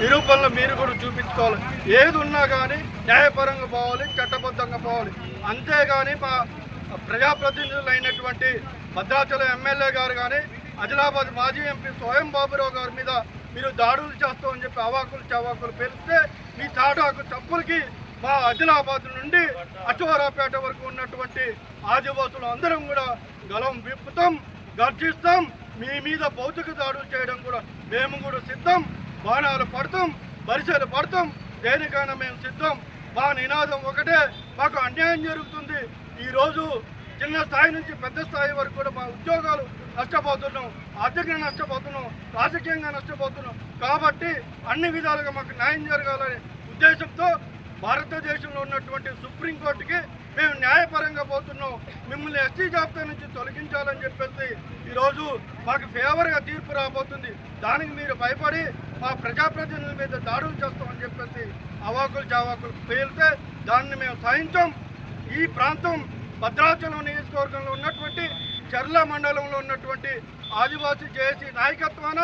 నిరూపణలు మీరు కూడా చూపించుకోవాలి. ఏది ఉన్నా కానీ న్యాయపరంగా పోవాలి చట్టబద్ధంగా పోవాలి. అంతేగాని మా ప్రజాప్రతినిధులు అయినటువంటి భద్రాచలం ఎమ్మెల్యే గారు కానీ ఆదిలాబాద్ మాజీ ఎంపీ స్వయం బాబురావు గారి మీద మీరు దాడులు చేస్తామని చెప్పి అవాకులు చవాకులు పెరిస్తే మీ తాటాకు తప్పులకి మా ఆదిలాబాద్ నుండి అచోరాపేట వరకు ఉన్నటువంటి ఆదివాసులు అందరం కూడా గలం విప్పుతాం గర్జిస్తాం. మీ మీద భౌతిక దాడులు చేయడం కూడా మేము కూడా సిద్ధం. బాణాలు పడతాం బరిసెలు పడతాం దేనికైనా మేము సిద్ధం. మా నినాదం ఒకటే మాకు అన్యాయం జరుగుతుంది. ఈరోజు చిన్న స్థాయి నుంచి పెద్ద స్థాయి వరకు కూడా మా ఉద్యోగాలు నష్టపోతున్నాం ఆర్థికంగా నష్టపోతున్నాం రాజకీయంగా నష్టపోతున్నాం. కాబట్టి అన్ని విధాలుగా మాకు న్యాయం జరగాలనే ఉద్దేశంతో భారతదేశంలో ఉన్నటువంటి సుప్రీంకోర్టుకి మేము న్యాయపరంగా పోతున్నాం. మిమ్మల్ని ఎస్టీ జాబితా నుంచి తొలగించాలని చెప్పేసి ఈరోజు మాకు ఫేవర్గా తీర్పు రాబోతుంది. దానికి మీరు భయపడి మా ప్రజాప్రతినిధుల మీద దాడులు చేస్తామని చెప్పేసి అవాకులు జావాకులు పేలితే దాన్ని మేము సహించాం. ఈ ప్రాంతం భద్రాచలం నియోజకవర్గంలో ఉన్నటువంటి చర్ల మండలంలో ఉన్నటువంటి ఆదివాసీ జేఏసీ నాయకత్వాన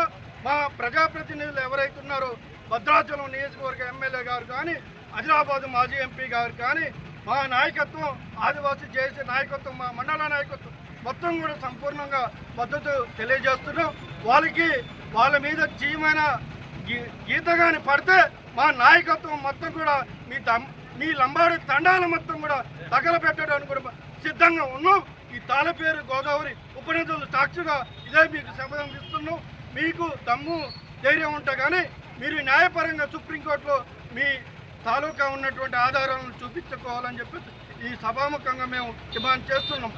మా ప్రజాప్రతినిధులు ఎవరైతే ఉన్నారో భద్రాచలం నియోజకవర్గ ఎమ్మెల్యే గారు కానీ ఆదిలాబాద్ మాజీ ఎంపీ గారు కానీ మా నాయకత్వం ఆదివాసీ జేఏసీ నాయకత్వం మా మండల నాయకత్వం మొత్తం కూడా సంపూర్ణంగా మద్దతు తెలియజేస్తున్నాం. వాళ్ళకి వాళ్ళ మీద చీమైన గీత కానీ పడితే మా నాయకత్వం మొత్తం కూడా మీ తమ్ మీ లంబాడి తండాల మొత్తం కూడా తగలబెట్టడానికి కూడా సిద్ధంగా ఉన్నాం. ఈ తాళపేరు గోదావరి ఉపనిధులు సాక్షిగా ఇదే మీకు శపథం ఇస్తున్నాం. మీకు దమ్ము ధైర్యం ఉంటే కానీ మీరు న్యాయపరంగా సుప్రీంకోర్టులో మీ తాలూకా ఉన్నటువంటి ఆధారాలను చూపించుకోవాలని చెప్పి ఈ సభాముఖంగా మేము డిమాండ్ చేస్తున్నాం.